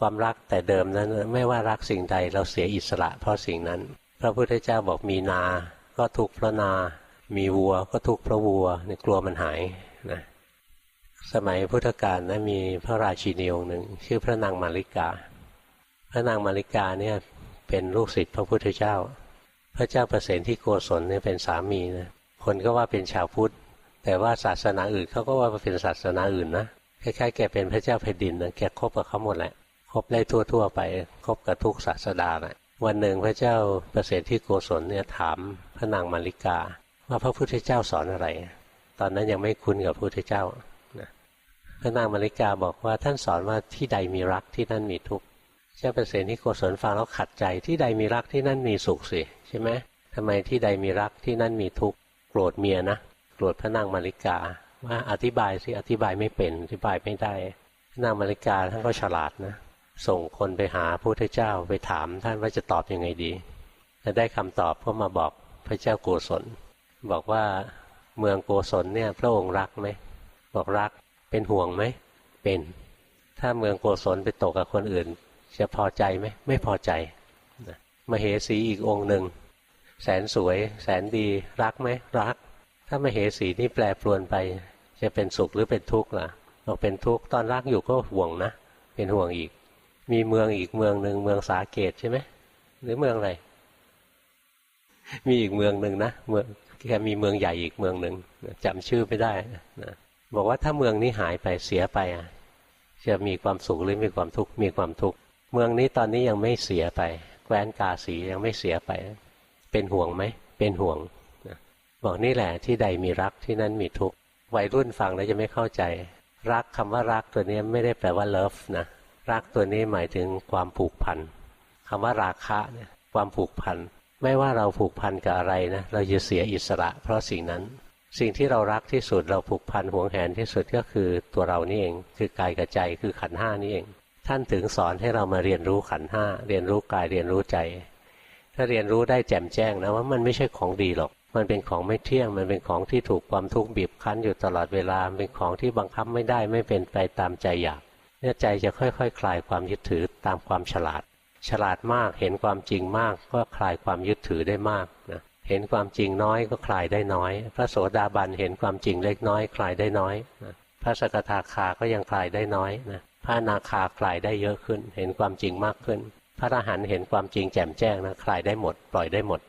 ความรักแต่เดิมนั้นไม่ว่ารักสิ่งใดเราเสียอิสระ เพราะสิ่งนั้น พระพุทธเจ้าบอกมีนา ก็ทุกข์เพราะนา มีวัว ก็ทุกข์เพราะวัวนี่กลัวมันหายนะสมัยพุทธกาลนะมีพระราชินีองค์หนึ่งชื่อพระนางมาริกา พระนางมาริกาเนี่ยเป็นลูกศิษย์พระพุทธเจ้า พระเจ้าประเสนที่โกศลเนี่ยเป็นสามีนะคนก็ว่าเป็นชาวพุทธ แต่ว่าศาสนาอื่นเขาก็ว่าเป็นศาสนาอื่นนะคล้ายๆแกเป็นพระเจ้าแผ่นดินนะแกคบกับเขาหมดแหละ คบได้ทั่ว ๆ ไปคบกับทุกศาสดาแหละวันหนึ่งพระเจ้าประเสริฐที่โกศลเนี่ยถามพระนางมาริกา ว่าพระพุทธเจ้าสอนอะไร ตอนนั้นยังไม่คุ้นกับพระพุทธเจ้าพระนางมาริกาบอกว่าท่านสอนว่าที่ใดมีรักที่นั่นมีทุกข์เจ้าประเสริฐที่โกศลฟังแล้วขัดใจที่ใดมีรักที่นั่นมีสุขสิใช่ไหมทำไมที่ใดมีรักที่นั่นมีทุกข์โกรธเมียนะโกรธพระนางมาริกาว่าอธิบายสิอธิบายไม่เป็นอธิบายไม่ได้พระนางมาริกาท่านก็ฉลาดนะ ส่งคนไปหาพระพุทธเจ้าไปถามท่านว่าจะตอบยังไงดีจะได้คำตอบก็มาบอกพระเจ้าโกศล บอกว่าเมืองโกศลเนี่ยพระองค์รักไหมบอกรักเป็นห่วงไหมเป็น ถ้าเมืองโกศลไปตกกับคนอื่น จะพอใจไหมไม่พอใจมเหสีอีกองค์หนึ่งแสนสวย แสนดีรักไหมรัก ถ้ามเหสีนี่แปรปรวนไป จะเป็นสุขหรือเป็นทุกข์ล่ะบอกเป็นทุกข์ตอนรักอยู่ก็ห่วงนะ เป็นห่วงอีก มีเมืองอีกเมืองหนึ่งเมืองสาเกตใช่ไหมหรือเมืองอะไรมีอีกเมืองหนึ่งนะเมืองแค่มีเมืองใหญ่อีกเมืองหนึ่งจำชื่อไม่ได้นะบอกว่าถ้าเมืองนี้หายไปเสียไปอะจะมีความสุขหรือมีความทุกข์มีความทุกข์เมืองนี้ตอนนี้ยังไม่เสียไปแคว้นกาสียังไม่เสียไป เป็นห่วงไหมเป็นห่วงบอกนี่แหละที่ใดมีรักที่นั่นมีทุกข์วัยรุ่นฟังแล้วจะไม่เข้าใจ รักคำว่ารักตัวนี้ไม่ได้แปลว่าเลิฟนะ รักตัวนี้หมายถึงความผูกพันคำว่าราคะเนี่ยความผูกพันไม่ว่าเราผูกพันกับอะไรนะเราจะเสียอิสระ เพราะสิ่งนั้น สิ่งที่เรารักที่สุดเราผูกพันห่วงแหนที่สุดก็คือตัวเรานี่เอง คือกายกับใจคือขันห้านี่เอง ท่านถึงสอนให้เรามาเรียนรู้ขันห้าเรียนรู้กายเรียนรู้ใจ ถ้าเรียนรู้ได้แจ่มแจ้งนะว่ามันไม่ใช่ของดีหรอก มันเป็นของไม่เที่ยง มันเป็นของที่ถูกความทุกข์บีบคั้นอยู่ตลอดเวลาเป็นของที่บังคับไม่ได้ไม่เป็นไปตามใจอยาก เนี่ยใจจะค่อยๆคคลายความยึดถือตามความฉลาด ฉลาดมากเห็นความจริงมากก็คลายความยึดถือได้มากนะเห็นความจริงน้อยก็คลายได้น้อย พระโสดาบันเห็นความจริงเล็กน้อยคลายได้น้อยนะพระสกทาคาก็ยังคลายได้น้อยนะพระนาคาคลายได้เยอะขึ้น เห็นความจริงมากขึ้น พระอรหันต์เห็นความจริงแจ่มแจ้งนะคลายได้หมด ปล่อยได้หมด